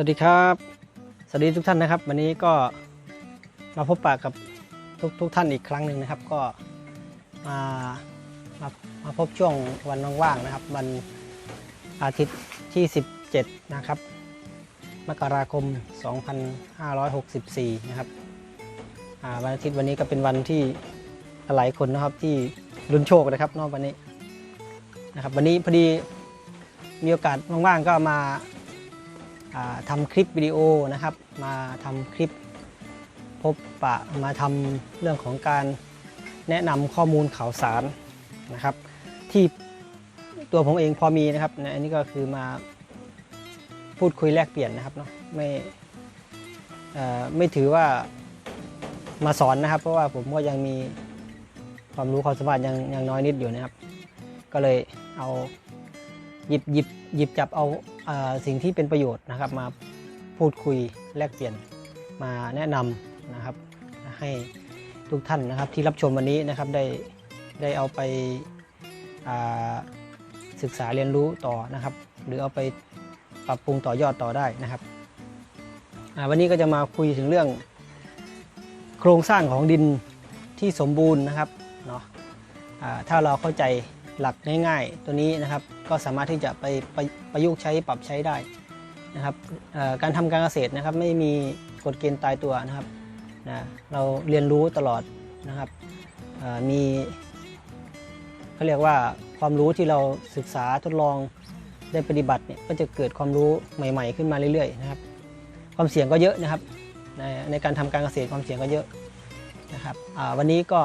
สวัสดีครับ สวัสดีทุกท่านนะครับ วันนี้ก็มาพบปะกับทุกทุกท่านอีกครั้งหนึ่งนะครับ ก็มามามาพบช่วงวันว่างๆนะครับ วันอาทิตย์ที่ 17 นะครับ มกราคม 2564 นะครับอ่าวันอาทิตย์วันนี้ก็เป็นวันที่หลายคนนะครับที่ลุ้นโชคนะครับนอกวันนี้นะครับ วันนี้พอดีมีโอกาสว่างๆก็มา ทำคลิปวิดีโอนะครับ มาทำคลิปพบปะมาทำเรื่องของการแนะนำข้อมูลข่าวสารนะครับ ที่ตัวผมเองพอมีนะครับอันนี้ก็คือมาพูดคุยแลกเปลี่ยนนะครับเนาะไม่ไม่ถือว่ามาสอนนะครับ เพราะว่าผมก็ยังมีความรู้ความสามารถยังยังน้อยนิดอยู่นะครับ ก็เลยเอาหยิบหยิบหยิบจับเอา สิ่งที่เป็นประโยชน์นะครับ มาพูดคุยแลกเปลี่ยนมาแนะนำนะครับ ให้ทุกท่านนะครับที่รับชมวันนี้นะครับได้ได้เอาไปาศึกษาเรียนรู้ต่อนะครับ หรือเอาไปปรับปรุงต่อยอดต่อได้นะครับวันนี้ก็จะมาคุยถึงเรื่อง โครงสร้างของดินที่สมบูรณ์นะครับเนาะถ้าเราเข้าใจ หลักง่ายๆ ตัวนี้นะครับก็สามารถที่จะไปประประยุกต์ใช้ปรับใช้ได้นะครับการทำการเกษตรนะครับไม่มีกฎเกณฑ์ตายตัวนะครับนะเราเรียนรู้ตลอดนะครับมีเขาเรียกว่าความรู้ที่เราศึกษาทดลองได้ปฏิบัติเนี่ยก็จะเกิดความรู้ใหม่ ๆ ขึ้นมาเรื่อยๆนะครับ ความเสี่ยงก็เยอะนะครับในในการทำการเกษตรความเสี่ยงก็เยอะนะครับวันนี้ก็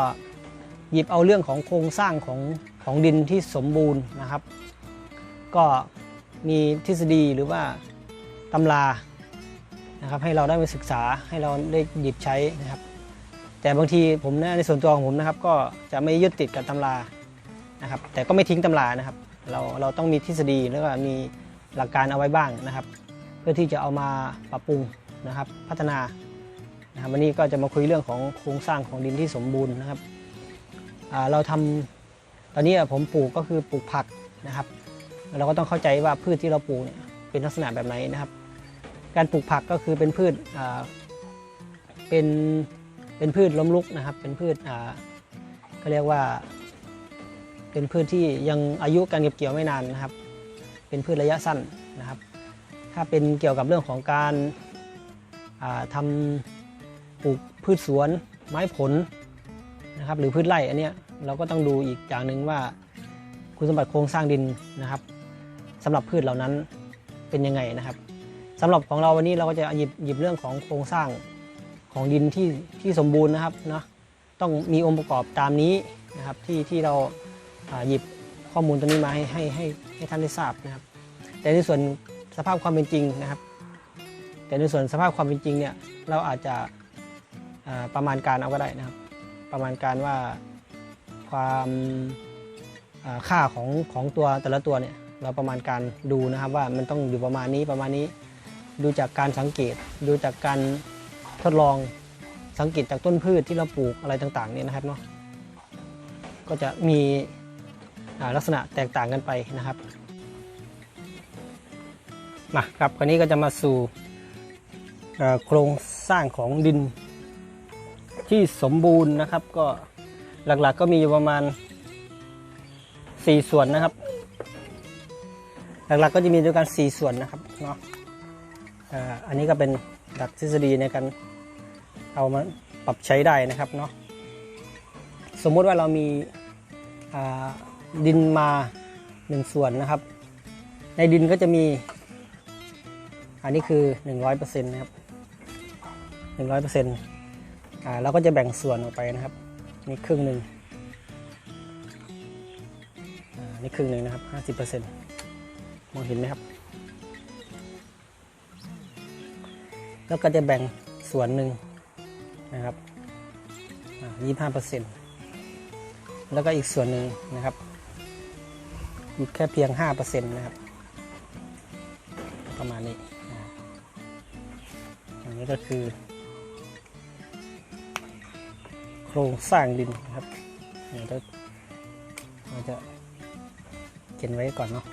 หยิบเอาเรื่องของโครงสร้างของ ของดินที่สมบูรณ์นะครับ ก็มีทฤษฎีหรือว่าตำรานะครับให้เราได้ไปศึกษาให้เราได้หยิบใช้นะครับ แต่บางทีผมนะในส่วนตัวของผมนะครับ ก็จะไม่ยึดติดกับตำรานะครับ แต่ก็ไม่ทิ้งตำรานะครับ เราเราต้องมีทฤษฎีแล้วก็มีหลักการเอาไว้บ้างนะครับ เพื่อที่จะเอามาปรับปรุงนะครับ พัฒนานะครับวันนี้ก็จะมาคุยเรื่องของโครงสร้างของดินที่สมบูรณ์นะครับเราทำ ตอนนี้ผมปลูกก็คือปลูกผักนะครับ เราก็ต้องเข้าใจว่าพืชที่เราปลูกเนี่ยเป็นลักษณะแบบไหนนะครับ การปลูกผักก็คือเป็นพืชอ่าเป็นเป็นพืชล้มลุกนะครับ เป็นพืชอ่าเรียกว่า เป็นพืชที่ยังอายุการเก็บเกี่ยวไม่นานนะครับ เป็นพืชระยะสั้นนะครับ ถ้าเป็นเกี่ยวกับเรื่องของการอ่าทำปลูกพืชสวนไม้ผลนะครับ หรือพืชไร่อันเนี้ย เราก็ต้องดูอีกอย่างหนึ่งว่า คุณสมบัติโครงสร้างดินนะครับสำหรับพืชเหล่านั้นเป็นยังไงนะครับสำหรับของเราวันนี้เราก็จะหยิบหยิบเรื่องของโครงสร้างของดินที่ที่สมบูรณ์นะครับเนาะต้องมีองค์ประกอบตามนี้นะครับที่ที่เราหยิบข้อมูลตัวนี้มาให้ให้ให้ให้ท่านได้ทราบนะครับ แต่ในส่วนสภาพความเป็นจริงนะครับ แต่ในส่วนสภาพความเป็นจริงเนี่ยเราอาจจะประมาณการเอาก็ได้นะครับ ประมาณการว่า ความค่าของของตัวแต่ละตัวเนี่ยเราประมาณการดูนะครับว่ามันต้องอยู่ประมาณนี้ประมาณนี้ ดูจากการสังเกต ดูจากการทดลองสังเกตจากต้นพืชที่เราปลูกอะไรต่างๆเนี่ยนะครับเนาะก็จะมีลักษณะแตกต่างกันไปนะครับมาครับคราวนี้ก็จะมาสู่โครงสร้างของดินที่สมบูรณ์นะครับก็ หลักๆก็มีอยู่ประมาณ 4 ส่วนนะครับ หลักๆก็จะมีด้วยกัน 4 ส่วนนะครับเนาะอันนี้ก็เป็นหลักทฤษฎีในการเอามาปรับใช้ได้นะครับเนาะสมมุติว่าเรามีดินมาหนึ่งส่วนนะครับ ในดินก็จะมี อันนี้คือ 100%นะครับ100%อ่าเราก็จะแบ่งส่วนออกไปนะครับ นี่ครึ่งหนึ่งนี่ครึ่งหนึ่งนะครับ 50%มองเห็นไหมครับ แล้วก็จะแบ่งส่วนหนึ่งนะครับอ่า25%แล้วก็อีกส่วนหนึ่งนะครับอีกแค่เพียง 5%นะครับ ประมาณนี้อันนี้ก็คือ โครงสร้างดินครับเดี๋ยวเราจะเก็นไว้ก่อนเนาะ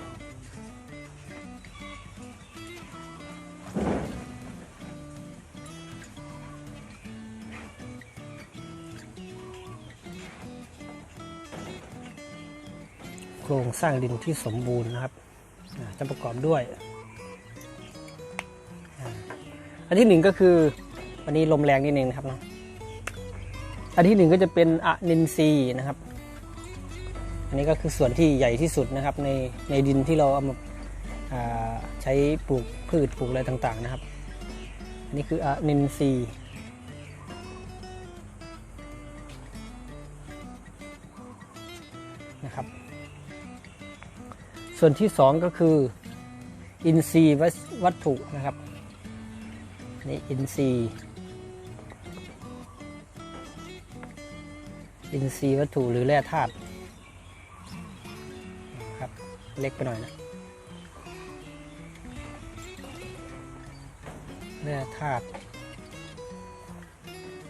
โครงสร้างดินที่สมบูรณ์นะครับจะประกอบด้วย อันที่หนึ่งก็คือวันนี้ลมแรงนิดนึงนะครับเนาะ อันที่หนึ่งก็จะเป็นอะนินซีนะครับ อันนี้ก็คือส่วนที่ใหญ่ที่สุดนะครับในในดินที่เราเอามาาใช้ปลูกพืชปลูกอะไรต่างๆนะครับอันนี้คืออะนินซีนะครับ ส่วนที่สองก็คืออินทรีวัตถุนะครับนี่อินทรีย์ อินทรีย์วัตถุหรือแร่ธาตุนะครับ เล็กไปหน่อยนะแร่ธาตุ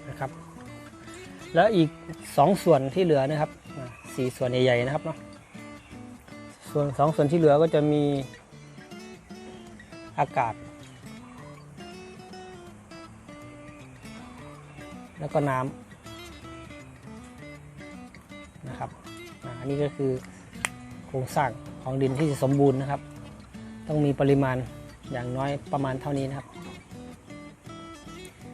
นะครับ แล้วอีกสองส่วนที่เหลือนะครับสี่ส่วนใหญ่ๆนะครับเนาะส่วนสองส่วนที่เหลือก็จะมีอากาศ แล้วก็น้ำ อันนี้ก็คือโครงสร้างของดินที่จะสมบูรณ์นะครับ ต้องมีปริมาณอย่างน้อยประมาณเท่านี้นะครับ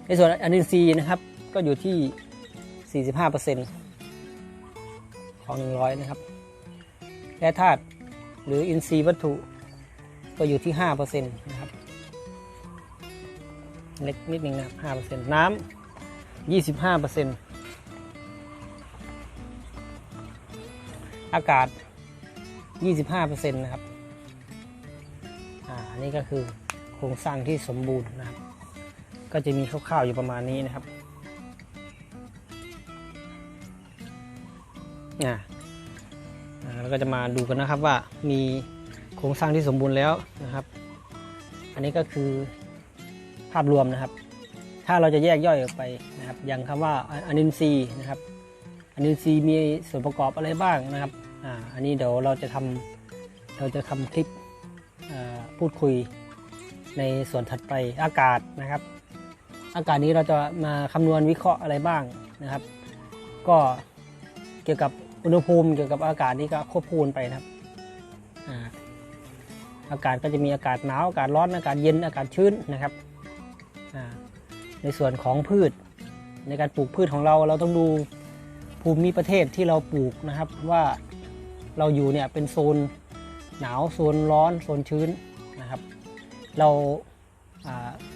ในส่วนอนินทรีย์นะครับก็อยู่ที่ 45%ของ 100 นะครับ แร่ธาตุหรืออินทรีย์วัตถุก็อยู่ที่ 5%นะครับ เล็กนิดนึงนะครับ5%น้ำ25% อากาศ 25%นะครับอ่าอันนี้ก็คือโครงสร้างที่สมบูรณ์นะครับ ก็จะมีคร่าวๆอยู่ประมาณนี้นะครับอ่าอ่าเราก็จะมาดูกันนะครับว่ามีโครงสร้างที่สมบูรณ์แล้วนะครับ อันนี้ก็คือภาพรวมนะครับ ถ้าเราจะแยกย่อยออกไปนะครับอย่างคำว่าอนินทรีย์นะครับ อะนินทรีมีส่วนประกอบอะไรบ้างนะครับอ่าอันนี้เดี๋ยวเราจะทำเราจะทำคลิปพูดคุยในส่วนถัดไปอากาศนะครับ อากาศนี้เราจะมาคำนวณวิเคราะห์อะไรบ้างนะครับ ก็เกี่ยวกับอุณหภูมิเกี่ยวกับอากาศนี่ก็ควบคู่ไปนะครับอากาศก็จะมีอากาศหนาวอากาศร้อนอากาศเย็นอากาศชื้นนะครับในส่วนของพืช ในการปลูกพืชของเราเราต้องดู ภูมิประเทศที่เราปลูกนะครับว่าเราอยู่เนี่ยเป็นโซนหนาวโซนร้อนโซนชื้นนะครับ เรา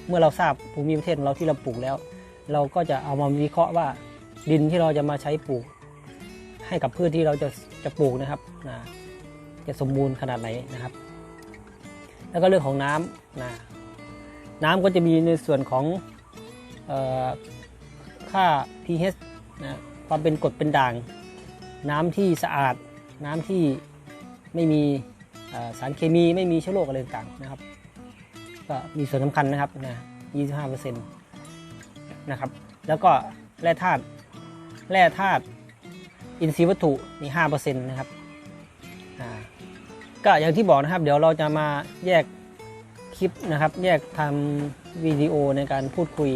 เมื่อเราทราบภูมิประเทศของเราที่เราปลูกแล้ว เราก็จะเอามาวิเคราะห์ว่าดินที่เราจะมาใช้ปลูก ให้กับพืชที่เราจะจะปลูกนะครับนะจะสมบูรณ์ขนาดไหนนะครับ แล้วก็เรื่องของน้ำนะน้ำก็จะมีในส่วนของออค่า pH นะ ความเป็นกรดเป็นด่าง น้ำที่สะอาด น้ำที่ไม่มีสารเคมีไม่มีเชื้อโรคอะไรต่างๆนะครับ ก็มีส่วนสำคัญนะครับนะ25%นะครับ แล้วก็แร่ธาตุแร่ธาตุอินทรีย์วัตถุนี่ห้าเปอร์เซ็นต์นะครับก็อย่างที่บอกนะครับ เดี๋ยวเราจะมาแยกคลิปนะครับ แยกทำวิดีโอในการพูดคุย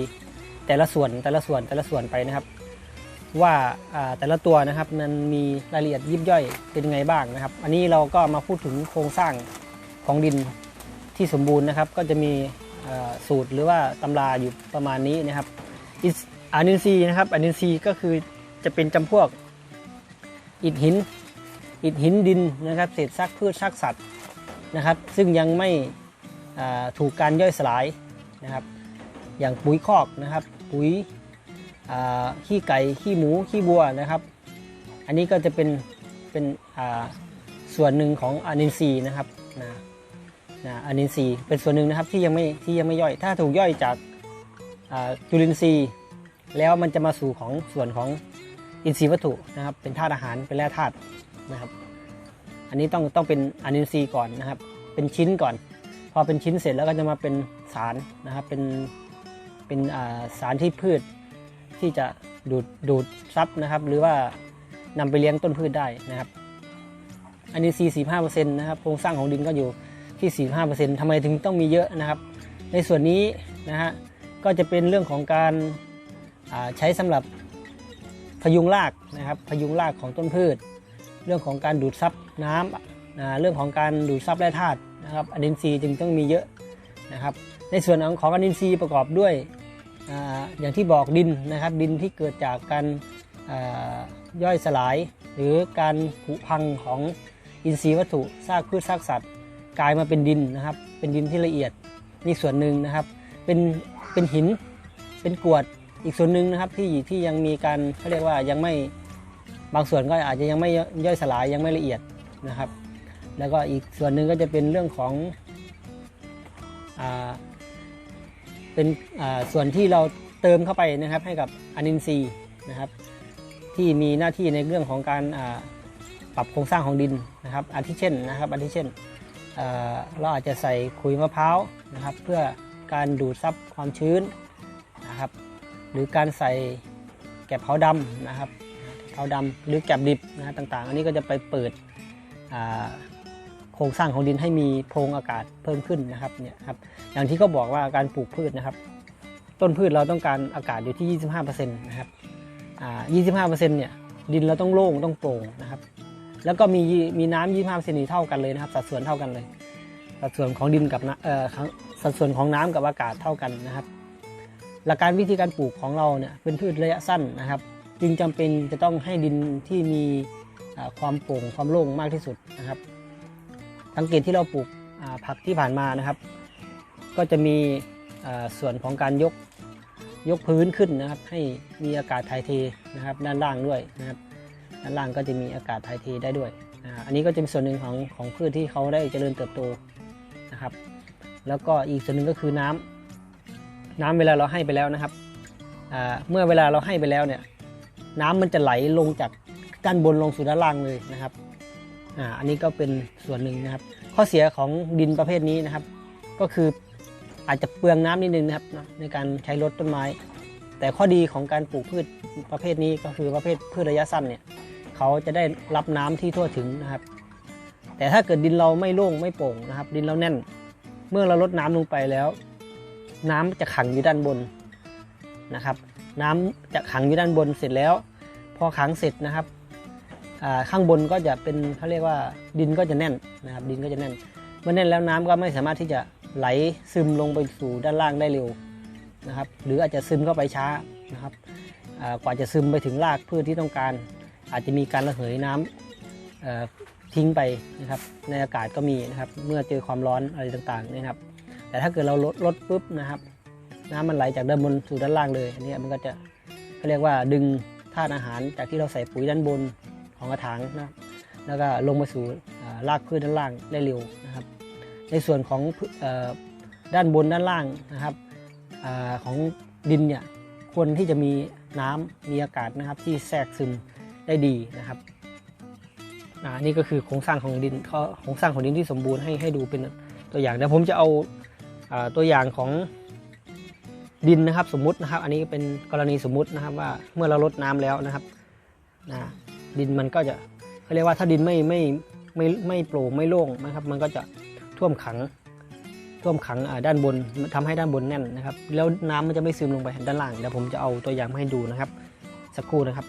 แต่ละส่วนแต่ละส่วนแต่ละส่วนไปนะครับ ว่าแต่ละตัวนะครับมันมีรายละเอียดยิบย่อยเป็นยังไงบ้างนะครับ อันนี้เราก็มาพูดถึงโครงสร้างของดินที่สมบูรณ์นะครับ ก็จะมีสูตรหรือว่าตำราอยู่ประมาณนี้นะครับอานินทรีนะครับอานินทรีก็คือจะเป็นจำพวกอิฐหินอิฐหินดินนะครับเศษซากพืชซากสัตว์นะครับ ซึ่งยังไม่ถูกการย่อยสลายนะครับ อย่างปุ๋ยคอกนะครับ ปุ๋ย ขี้ไก่ขี้หมูขี้บัวนะครับ อันนี้ก็จะเป็นเป็นส่วนหนึ่งของอนินทรีย์นะครับนะนะอนินทรีย์เป็นส่วนหนึ่งนะครับที่ยังไม่ที่ยังไม่ย่อย ถ้าถูกย่อยจากจุลินทรีย์ แล้วมันจะมาสู่ของส่วนของอินทรีย์วัตถุนะครับ เป็นธาตุอาหารเป็นแร่ธาตุนะครับ อันนี้ต้องต้องเป็นอนินทรีย์ก่อนนะครับ เป็นชิ้นก่อน พอเป็นชิ้นเสร็จแล้วก็จะมาเป็นสารนะครับเป็นเป็นสารที่พืช ที่จะดูดดูดซับนะครับ หรือว่านำไปเลี้ยงต้นพืชได้นะครับ อันนี้ 45%นะครับ โครงสร้างของดินก็อยู่ที่ 45%ทำไมถึงต้องมีเยอะนะครับ ในส่วนนี้นะฮะก็จะเป็นเรื่องของการาใช้สำหรับพยุงรากนะครับ พยุงรากของต้นพืช เรื่องของการดูดซับน้ำอ่าเรื่องของการดูดซับแร่ธาตุนะครับอะดรีนซีย์จึงต้องมีเยอะนะครับ ในส่วนของของอะดรีนซีย์ประกอบด้วย อย่างที่บอกดินนะครับดินที่เกิดจากการย่อยสลาย หรือการผุพังของอินทรีย์วัตถุซากพืชซากสัตว์ กลายมาเป็นดินนะครับ เป็นดินที่ละเอียดนี่ส่วนหนึ่งนะครับ เป็นเป็นหินเป็นกรวดอีกส่วนหนึ่งนะครับที่ที่ยังมีการเขาเรียกว่ายังไม่บางส่วนก็อาจจะยังไม่ย่อยสลายยังไม่ละเอียดนะครับ แล้วก็อีกส่วนหนึ่งก็จะเป็นเรื่องของ เป็นส่วนที่เราเติมเข้าไปนะครับให้กับอนินทรีย์นะครับ ที่มีหน้าที่ในเรื่องของการปรับโครงสร้างของดินนะครับอาทิเช่นนะครับอาทิเช่นเราอาจจะใส่ขุยมะพร้าวนะครับ เพื่อการดูดซับความชื้นนะครับ หรือการใส่แกบเผาดำนะครับเผาดำหรือแกบดิบนะต่างๆ อันนี้ก็จะไปเปิด โครงสร้างของดินให้มีโพรงอากาศเพิ่มขึ้นนะครับเนี่ยครับอย่างที่เขาบอกว่าการปลูกพืชนะครับ ต้นพืชเราต้องการอากาศอยู่ที่ 25%นะครับอ่า25%เนี่ยดินเราต้องโล่งต้องโปร่งนะครับ แล้วก็มีมีน้ำ25%นี่เท่ากันเลยนะครับ สัดส่วนเท่ากันเลย สัดส่วนของดินกับน้ำเอ่อสัดส่วนของน้ำกับอากาศเท่ากันนะครับ หลักการวิธีการปลูกของเราเนี่ยเป็นพืชระยะสั้นนะครับ จึงจำเป็นจะต้องให้ดินที่มีความโปร่งความโล่งมากที่สุดนะครับ สังเกตที่เราปลูกผักที่ผ่านมานะครับ ก็จะมีส่วนของการยกยกพื้นขึ้นนะครับ ให้มีอากาศถ่ายเทนะครับ ด้านล่างด้วยนะครับ ด้านล่างก็จะมีอากาศถ่ายเทได้ด้วยอันนี้ก็จะเป็นส่วนหนึ่งของของพืชที่เขาได้เจริญเติบโตนะครับ แล้วก็อีกส่วนหนึ่งก็คือน้ำน้ำเวลาเราให้ไปแล้วนะครับเมื่อเวลาเราให้ไปแล้วเนี่ยน้ำมันจะไหลลงจากด้านบนลงสู่ด้านล่างเลยนะครับ อ่าอันนี้ก็เป็นส่วนหนึ่งนะครับ ข้อเสียของดินประเภทนี้นะครับ ก็คืออาจจะเปลืองน้ำนิดนึงนะครับในการใช้รดต้นไม้ แต่ข้อดีของการปลูกพืชประเภทนี้ก็คือประเภทพืชระยะสั้นเนี่ยเขาจะได้รับน้ำที่ทั่วถึงนะครับ แต่ถ้าเกิดดินเราไม่โล่งไม่โป่งนะครับ ดินเราแน่น เมื่อเราลดน้ำลงไปแล้ว น้ำจะขังอยู่ด้านบนนะครับ น้ำจะขังอยู่ด้านบนเสร็จแล้ว พอขังเสร็จนะครับ ข้างบนก็จะเป็นเขาเรียกว่าดินก็จะแน่นนะครับดินก็จะแน่น เมื่อแน่นแล้วน้ำก็ไม่สามารถที่จะไหลซึมลงไปสู่ด้านล่างได้เร็วนะครับ หรืออาจจะซึมเข้าไปช้านะครับกว่าจะซึมไปถึงรากพืชที่ต้องการ อาจจะมีการระเหยน้ำเอ่อทิ้งไปนะครับ ในอากาศก็มีนะครับ เมื่อเจอความร้อนอะไรต่างๆนะครับ แต่ถ้าเกิดเราลดลดปุ๊บนะครับ น้ำมันไหลจากด้านบนสู่ด้านล่างเลยอันนี้มันก็จะเขาเรียกว่าดึงธาตุอาหารจากที่เราใส่ปุ๋ยด้านบน ของกระถางนะแล้วก็ลงมาสู่รากพืชด้านล่างได้เร็วนะครับ ในส่วนของออด้านบนด้านล่างนะครับอของดินเนี่ยควรที่จะมีน้ำมีอากาศนะครับที่แทรกซึมได้ดีนะครับอ่านี่ก็คือโครงสร้างของดินเขาโครงสร้างของดินที่สมบูรณ์ให้ให้ดูเป็นตัวอย่างเดี๋ยวผมจะเอาอาตัวอย่างของดินนะครับสมมุตินะครับ อันนี้เป็นกรณีสมมุตินะครับว่าเมื่อเราลดน้ำแล้วนะครับนะ ดินมันก็จะเขาเรียกว่าถ้าดินไม่ไม่ไม่ไม่โปร่งไม่โล่งนะครับ มันก็จะท่วมขังท่วมขังอ่าด้านบนทำให้ด้านบนแน่นนะครับ แล้วน้ำมันจะไม่ซึมลงไปด้านล่างเดี๋ยวผมจะเอาตัวอย่างมาให้ดูนะครับ สักครู่นะครับ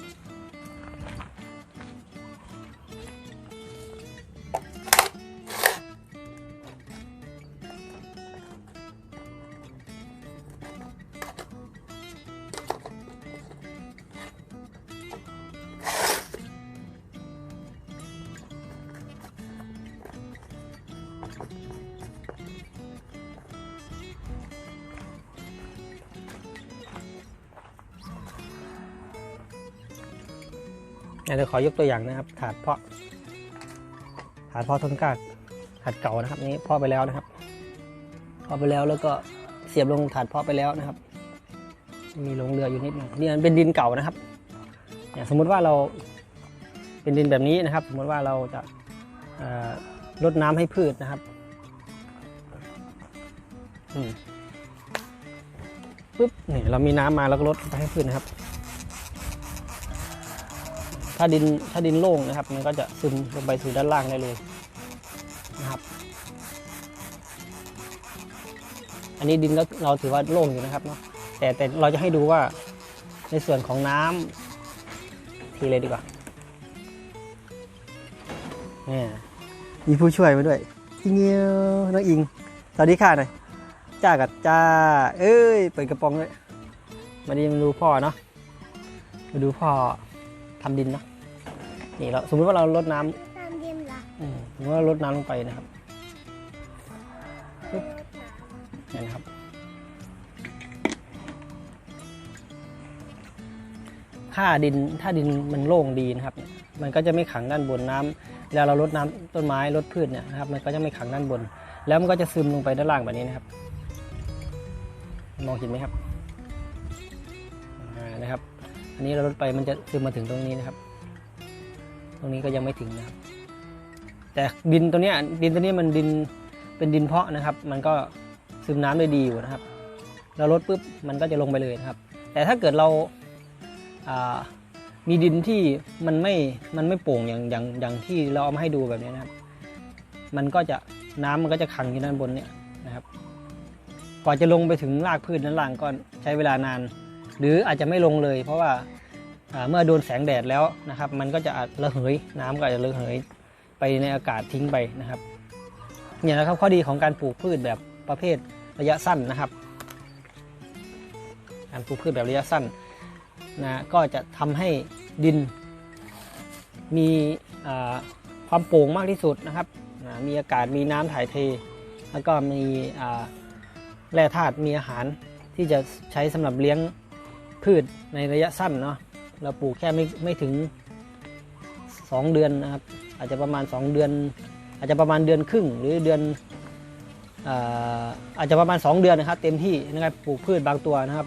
เดี๋ยวขอยกตัวอย่างนะครับถาดเพาะถาดเพาะต้นกล้าถาดเก่านะครับ นี้เพาะไปแล้วนะครับเพาะไปแล้วแล้วก็เสียบลงถาดเพาะไปแล้วนะครับ มีลงเรืออยู่นิดหนึงนี่มันเป็นดินเก่านะครับเนี่ยสมมุติว่าเราเป็นดินแบบนี้นะครับ สมมติว่าเราจะ เอ่อรดน้ำให้พืชนะครับปุ๊บเนี่ยเรามีน้ำมาแล้วก็รดไปให้พืชนะครับ ถ้าดินถ้าดินโล่งนะครับ มันก็จะซึมลงไปสู่ด้านล่างได้เลยนะครับ อันนี้ดินก็เราถือว่าโล่งอยู่นะครับเนาะแต่แต่เราจะให้ดูว่าในส่วนของน้ำทีเลยดีกว่าเนี่ย มีผู้ช่วยมาด้วยอิงเงียวน้องอิง สวัสดีค่ะหน่อยจ้ากับจ้า เอ้ย เปิดกระป๋องเลยมาดีมาดูพ่อเนาะมาดูพ่อทำดินเนาะนี่เราสมมติว่าเราลดน้ำน้ำเย็นเหรออืมสมมติว่าเราลดน้ำลงไปนะครับปึ๊บนี่นะครับ ถ้าดินถ้าดินมันโล่งดีนะครับ มันก็จะไม่ขังด้านบนน้ำ แล้วเราลดน้ำต้นไม้ลดพืชเนี่ยนะครับมันก็จะไม่ขังด้านบน แล้วมันก็จะซึมลงไปด้านล่างแบบนี้นะครับ มองเห็นไหมครับนะครับ อันนี้เราลดไปมันจะซึมมาถึงตรงนี้นะครับ ตรงนี้ก็ยังไม่ถึงนะครับ แต่ดินตัวเนี้ยดินตัวนี้มันดินเป็นดินเพาะนะครับ มันก็ซึมน้ำได้ดีอยู่นะครับ เราลดปุ๊บมันก็จะลงไปเลยนะครับ แต่ถ้าเกิดเรา มีดินที่มันไม่ มันไม่โป่งอย่างอย่างอย่างที่เราเอามาให้ดูแบบนี้นะครับ มันก็จะน้ำมันก็จะขังอยู่ด้านบนเนี่ยนะครับ กว่าจะลงไปถึงรากพืชด้านล่างก็ใช้เวลานาน หรืออาจจะไม่ลงเลย เพราะว่าเมื่อโดนแสงแดดแล้วนะครับ มันก็จะระเหย น้ำก็อาจจะระเหยไปในอากาศทิ้งไปนะครับเนี่ยนะครับข้อดีของการปลูกพืชแบบประเภทระยะสั้นนะครับ การปลูกพืชแบบระยะสั้น นะก็จะทำให้ดิน มีความโปร่งมากที่สุดนะครับนะมีอากาศมีน้ำถ่ายเท แล้วก็มีแร่ธาตุมีอาหารที่จะใช้สำหรับเลี้ยงพืชในระยะสั้นเนาะเราปลูกแค่ไม่ไม่ถึง 2 เดือนนะครับ อาจจะประมาณ 2 เดือน อาจจะประมาณเดือนครึ่งหรือเดือนอาอาจจะประมาณ 2 เดือนนะครับ เต็มที่นะครับปลูกพืชบางตัวนะครับ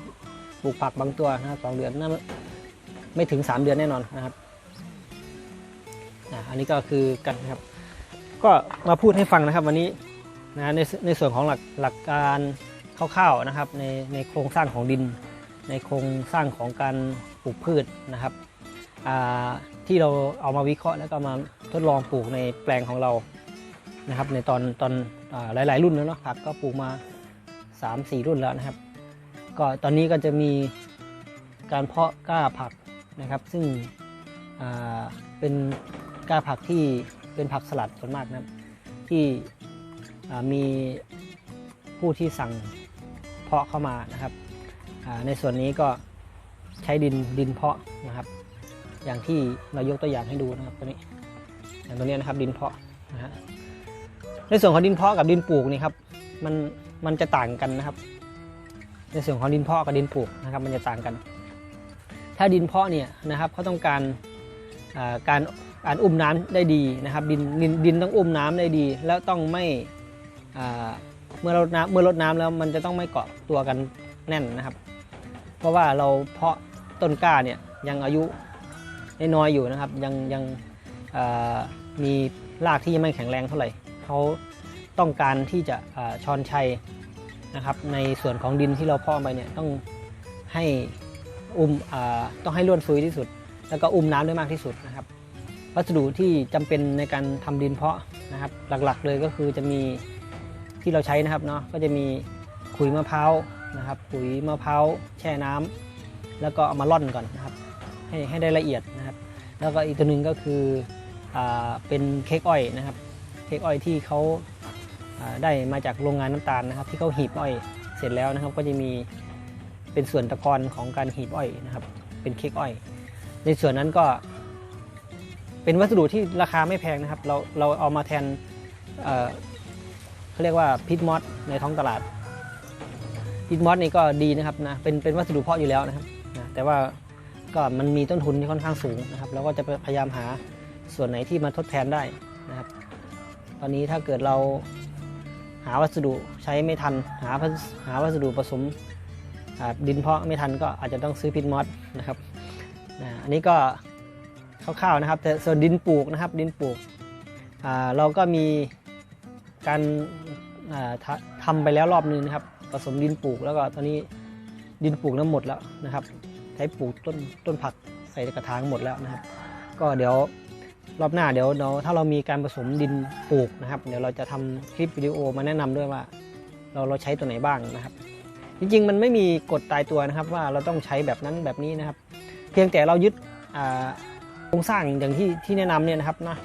ปลูกผักบางตัวนะครับสองเดือนน่าไม่ถึง 3 เดือนแน่นอนนะครับอันนี้ก็คือกันนะครับ ก็มาพูดให้ฟังนะครับวันนี้นะในในส่วนของหลักหลักการคร่าวๆนะครับในในโครงสร้างของดิน ในโครงสร้างของการปลูกพืชนะครับที่เราเอามาวิเคราะห์แล้วก็มาทดลองปลูกในแปลงของเรานะครับในตอนตอนอาหลาย ๆ รุ่นแล้วเนาะผักก็ปลูกมา 3-4 รุ่นแล้วนะครับ ก็ตอนนี้ก็จะมีการเพาะกล้าผักนะครับ ซึ่งเป็นกล้าผักที่เป็นผักสลัดส่วนมากนะที่มีผู้ที่สั่งเพาะเข้ามานะครับ ในส่วนนี้ก็ใช้ดินดินเพาะนะครับ อย่างที่เรายกตัวอย่างให้ดูนะครับตัวนี้อย่างตัวนี้นะครับดินเพาะนะฮะในส่วนของดินเพาะกับดินปลูกนี่ครับมันมันจะต่างกันนะครับ ในส่วนของดินเพาะกับดินปลูกนะครับมันจะต่างกัน ถ้าดินเพาะเนี่ยนะครับเขาต้องการการการอุ้มน้ำได้ดีนะครับดินดินดินต้องอุ้มน้ำได้ดี แล้วต้องไม่เมื่อลดน้ำเมื่อลดน้ำแล้วมันจะต้องไม่เกาะตัวกันแน่นนะครับ เพราะว่าเราเพาะต้นกล้าเนี่ยยังอายุน้อยอยู่นะครับยังยังมีรากที่ยังไม่แข็งแรงเท่าไหร่เขาต้องการที่จะอาชอนชัย นะครับ ในส่วนของดินที่เราเพาะไปเนี่ยต้องให้อุ้มต้องให้ร่วนซุยที่สุด แล้วก็อุ้มน้ำได้มากที่สุดนะครับ วัสดุที่จำเป็นในการทำดินเพาะนะครับ หลักๆเลยก็คือจะมีที่เราใช้นะครับเนาะก็จะมีขุยมะพร้าวนะครับขุยมะพร้าวแช่น้ำแล้วก็เอามาร่อนก่อนนะครับ ให้ให้ได้ละเอียดนะครับ แล้วก็อีกตัวหนึ่งก็คืออเป็นเค้กอ้อยนะครับ เค้กอ้อยที่เขา ได้มาจากโรงงานน้ำตาลนะครับ ที่เขาหีบอ้อยเสร็จแล้วนะครับ ก็จะมีเป็นส่วนตะกอนของการหีบอ้อยนะครับ เป็นเค้กอ้อย ในส่วนนั้นก็ เป็นวัสดุที่ราคาไม่แพงนะครับ เราเราเอามาแทนเเขาเรียกว่าพิทมอสในท้องตลาดพิทมอสนี่ก็ดีนะครับนะเป็นเป็นวัสดุเพาะอยู่แล้วนะครับนะแต่ว่าก็มันมีต้นทุนที่ค่อนข้างสูงนะครับเราก็จะพยายามหาส่วนไหนที่มาทดแทนได้นะครับ ตอนนี้ถ้าเกิดเราาวัสดุใช้ไม่ทัน หาหาวัสดุผสมดินเพาะไม่ทันก็อาจจะต้องซื้อพิทมอสนะครับอันนี้ก็คร่าวๆนะครับ แต่ส่วนดินปลูกนะครับดินปลูกเราก็มีการอ่าทำไปแล้วรอบนึงนะครับ ผสมดินปลูกแล้วก็ตอนนี้ดินปลูกน้ำหมดแล้วนะครับ ใช้ปลูกต้นต้นผักใส่กระถางหมดแล้วนะครับ ก็เดี๋ยว รอบหน้าเดี๋ยวเดี๋ยวถ้าเรามีการผสมดินปลูกนะครับ เดี๋ยวเราจะทำคลิปวิดีโอมาแนะนำด้วยว่า เราเราใช้ตัวไหนบ้างนะครับ จริงๆ มันไม่มีกฎตายตัวนะครับ ว่าเราต้องใช้แบบนั้นแบบนี้นะครับ เพียงแต่เรายึดโครงสร้างอย่างที่ที่แนะนำเนี่ยนะครับนะ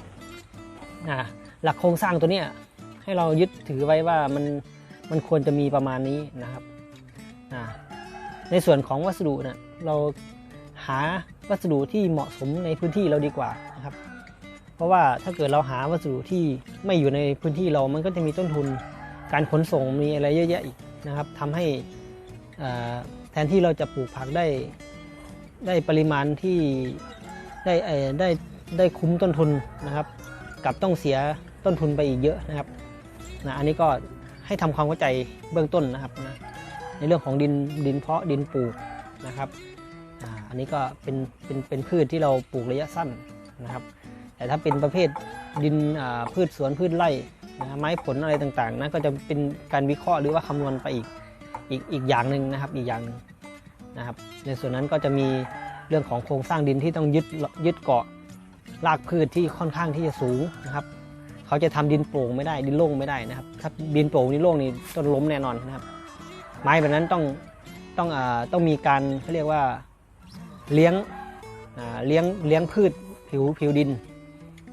หลักโครงสร้างตัวเนี้ยให้เรายึดถือไว้ว่ามันมันควรจะมีประมาณนี้นะครับในส่วนของวัสดุเนี่ยเราหาวัสดุที่เหมาะสมในพื้นที่เราดีกว่านะครับ เพราะว่าถ้าเกิดเราหาวัสดุที่ไม่อยู่ในพื้นที่เรามันก็จะมีต้นทุน การขนส่งมีอะไรเยอะแยะอีกนะครับทำให้แทนที่เราจะปลูกผักได้ได้ปริมาณที่ได้ได้ได้คุ้มต้นทุนนะครับกับต้องเสียต้นทุนไปอีกเยอะนะครับนะอันนี้ก็ให้ทำความเข้าใจเบื้องต้นนะครับนะในเรื่องของดินดินเพาะดินปลูกนะครับอันนี้ก็เป็นเป็นเป็นพืชที่เราปลูกระยะสั้นนะครับ แต่ถ้าเป็นประเภทดินพืชสวนพืชไร่นะไม้ผลอะไรต่างๆนะก็จะเป็นการวิเคราะห์หรือว่าคำนวณไปอีกอีกอีกอย่างหนึ่งนะครับอีกอย่างนึงนะครับในส่วนนั้นก็จะมีเรื่องของโครงสร้างดินที่ต้องยึดยึดเกาะรากพืชที่ค่อนข้างที่จะสูงนะครับเขาจะทำดินโปร่งไม่ได้ดินโล่งไม่ได้นะครับถ้าดินโปร่งนี่โล่งนี่ต้นล้มแน่นอนนะครับ ไม้แบบนั้นต้องต้องอต้องมีการเขาเรียกว่าเลี้ยงเลี้ยงเลี้ยงพืชผิวผิวดิน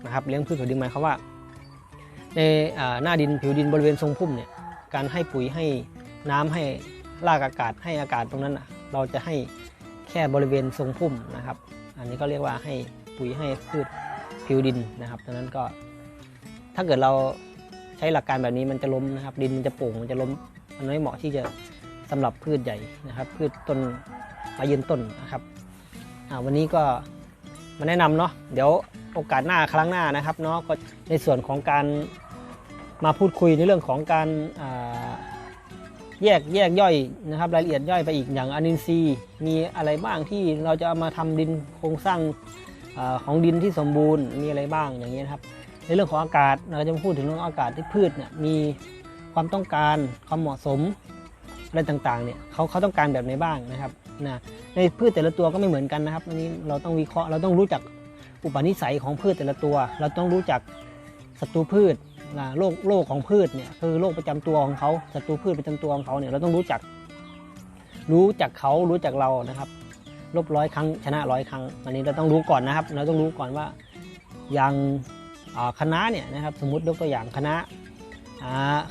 นะครับเลี้ยงพืชผิวดินหมายความว่า ในหน้าดินผิวดินบริเวณทรงพุ่มเนี่ยการให้ปุ๋ยให้น้ำให้รากอากาศให้อากาศตรงนั้นเราจะให้แค่บริเวณทรงพุ่มนะครับ อันนี้ก็เรียกว่าให้ปุ๋ยให้พืชผิวดินนะครับดังนั้นก็ถ้าเกิดเราใช้หลักการแบบนี้มันจะล้มนะครับ ดินมันจะโป่งมันจะล้มมันไม่เหมาะที่จะสำหรับพืชใหญ่นะครับ พืชต้นไม้ยืนต้นนะครับวันนี้ก็มาแนะนำเนาะเดี๋ยว โอกาสหน้าครั้งหน้านะครับเนาะก็ในส่วนของการมาพูดคุยในเรื่องของการแยกแยกย่อยนะครับรายละเอียดย่อยไปอีกอย่างอนินทรีย์มีอะไรบ้างที่เราจะเอามาทำดินโครงสร้างอของดินที่สมบูรณ์มีอะไรบ้างอย่างเงี้นะครับในเรื่องของอากาศเราจะมาพูดถึงเรื่องอากาศที่พืชเนี่ยมีความต้องการความเหมาะสมอะไรต่างๆเนี่ยเขาเขาต้องการแบบไหนบ้างนะครับนะในพืชแต่ละตัวก็ไม่เหมือนกันนะครับอันนี้เราต้องวิเคราะห์เราต้องรู้จัก อุปนิสัยของพืชแต่ละตัว เราต้องรู้จักศัตรูพืชนะโรคโรคของพืชเนี่ยคือโรคประจำตัวของเขาศัตรูพืชประจำตัวของเขาเนี่ยเราต้องรู้จัก รู้จักเขารู้จักเรานะครับลบร้อยครั้งชนะร้อยครั้ง อันนี้เราต้องรู้ก่อนนะครับ เราต้องรู้ก่อนว่าอย่างคณะเนี่ยนะครับสมมติยกตัวอย่างคณะ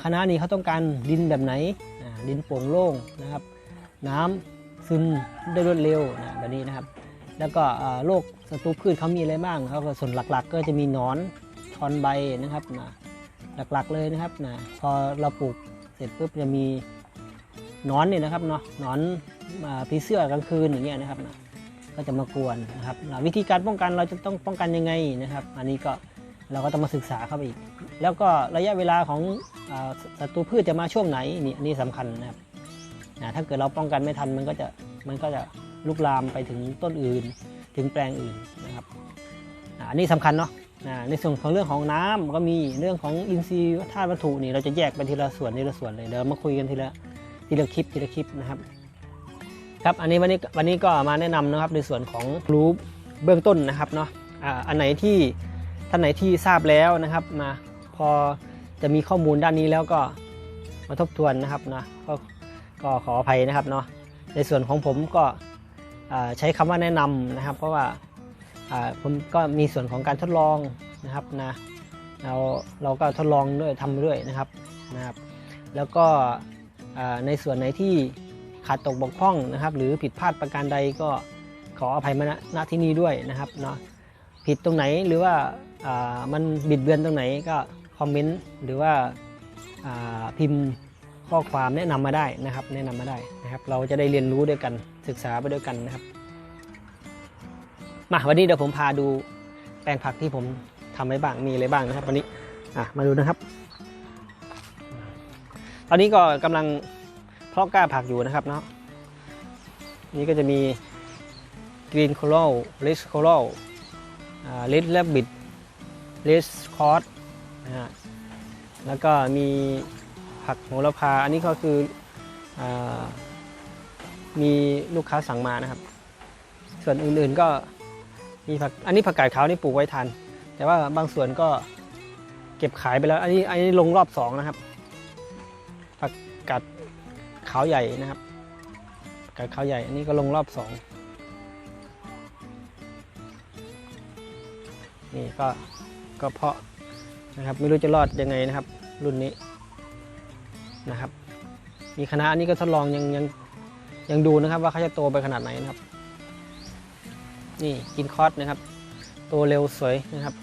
คณะนี้เขาต้องการดินแบบไหนดินโปร่งโล่งนะครับ น้ำซึมได้รวดเร็วนะแบบนี้นะครับ แล้วก็โรคศัตรูพืชเขามีอะไรบ้างเขาก็ส่วนหลักๆ ก็จะมีหนอนชอนใบนะครับนะหลักๆเลยนะครับนะพอเราปลูกเสร็จปุ๊บจะมีหนอนเนี่ยนะครับเนาะหนอนผีเสื้อกลางคืนอย่างเงี้ยนะครับนะก็จะมากวนนะครับนะวิธีการป้องกันเราจะต้องป้องกันยังไงนะครับ อันนี้ก็เราก็ต้องมาศึกษาเข้าไปอีก แล้วก็ระยะเวลาของศัตรูพืชจะมาช่วงไหนนี่อันนี้สำคัญนะครับนะถ้าเกิดเราป้องกันไม่ทันมันก็จะมันก็จะ ลุกลามไปถึงต้นอื่น ถึงแปลงอื่นนะครับอันนี้สำคัญเนาะในส่วนของเรื่องของน้ำก็มีเรื่องของอินทรีย์ธาตุวัตถุนี่เราจะแยกเป็นทีละส่วนทีละส่วนเลยเดี๋ยวมาคุยกันทีละทีละคลิปทีละคลิปนะครับครับอันนี้วันนี้วันนี้ก็มาแนะนำนะครับในส่วนของรู้เบื้องต้นนะครับเนาะอ่าอันไหนที่ท่านไหนที่ทราบแล้วนะครับมาพอจะมีข้อมูลด้านนี้แล้วก็มาทบทวนนะครับนะก็ก็ขออภัยนะครับเนาะในส่วนของผมก็ ใช้คำว่าแนะนำนะครับ เพราะว่าผมก็มีส่วนของการทดลองนะครับนะเราเราก็ทดลองด้วยทำด้วยนะครับนะครับ แล้วก็ในส่วนไหนที่ขาดตกบกพร่องนะครับ หรือผิดพลาดประการใดก็ขออภัยมาณณที่นี้ด้วยนะครับเนาะผิดตรงไหนหรือว่ามันบิดเบือนตรงไหนก็คอมเมนต์หรือว่าอ่าพิมพ์ ข้อความแนะนำมาได้นะครับ แนะนำมาได้นะครับ เราจะได้เรียนรู้ด้วยกันศึกษาไปด้วยกันนะครับมาวันนี้เดี๋ยวผมพาดูแปลงผักที่ผมทำไว้บ้างมีอะไรบ้างนะครับ วันนี้อะมาดูนะครับ ตอนนี้ก็กำลังเพาะกล้าผักอยู่นะครับเนาะนี่ก็จะมีกรีนโคโลเลสโคโลเลสแลบบิดเลสคอร์สนะฮะแล้วก็มี ผักโหระพา อันนี้ก็คืออมีลูกค้าสั่งมานะครับ ส่วนอื่นๆก็มีผักอันนี้ผักกาดขาวนี่ปลูกไว้ทานแต่ว่าบางส่วนก็เก็บขายไปแล้ว อันนี้อันนี้ลงรอบสองนะครับ ผักกาดขาวใหญ่นะครับผักกาดขาวใหญ่ อันนี้ก็ลงรอบสองนี่ก็ก็เพาะนะครับ ไม่รู้จะรอดยังไงนะครับ รุ่นนี้ นะครับ มีคณะอันนี้ก็ทดลองยังยังยังดูนะครับ ว่าเขาจะโตไปขนาดไหนนะครับ นี่กินคอสนะครับ โตเร็วสวยนะครับ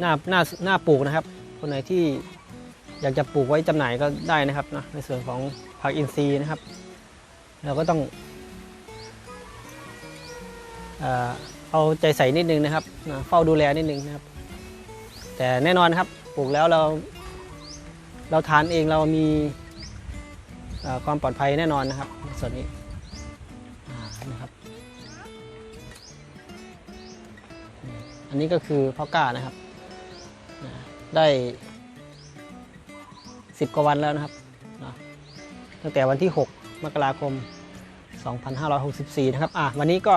หน้าหน้าหน้าปลูกนะครับ คนไหนที่อยากจะปลูกไว้จำหน่ายก็ได้นะครับนะในส่วนของผักอินทรีย์นะครับ เราก็ต้องเอาใจใส่นิดนึงนะครับเฝ้าดูแลนิดนึงนะครับ แต่แน่นอนนครับปลูกแล้วเราเราทานเองเรามี ความปลอดภัยแน่นอนนะครับส่วนนี้นะครับอันนี้ก็คือพ่อก้านะครับ ได้สิบกว่าวันแล้วนะครับตั้งแต่วันที่ 6 มกราคม 2564 นะครับอะวันนี้ก็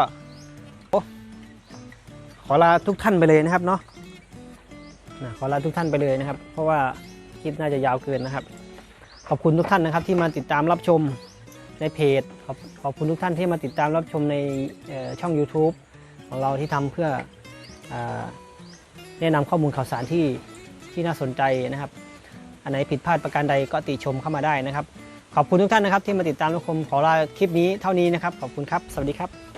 ขอลาทุกท่านไปเลยนะครับเนาะขอลาทุกท่านไปเลยนะครับ เพราะว่าคลิปน่าจะยาวเกินนะครับ อบคุณทุกท่านนะครับที่มาติดตามรับชมในเพจขอบขอบคุณทุกท่านที่มาติดตามรับชมในช่อง YouTube ของเราที่ทำเพื่ออแนะนำข้อมูลข่าวสารที่ที่น่าสนใจนะครับ อันไหนผิดพลาดประการใดก็ติชมเข้ามาได้นะครับ ขอบคุณทุกท่านนะครับที่มาติดตามรับชมขอลาคลิปนี้เท่านี้นะครับ ขอบคุณครับ สวัสดีครับ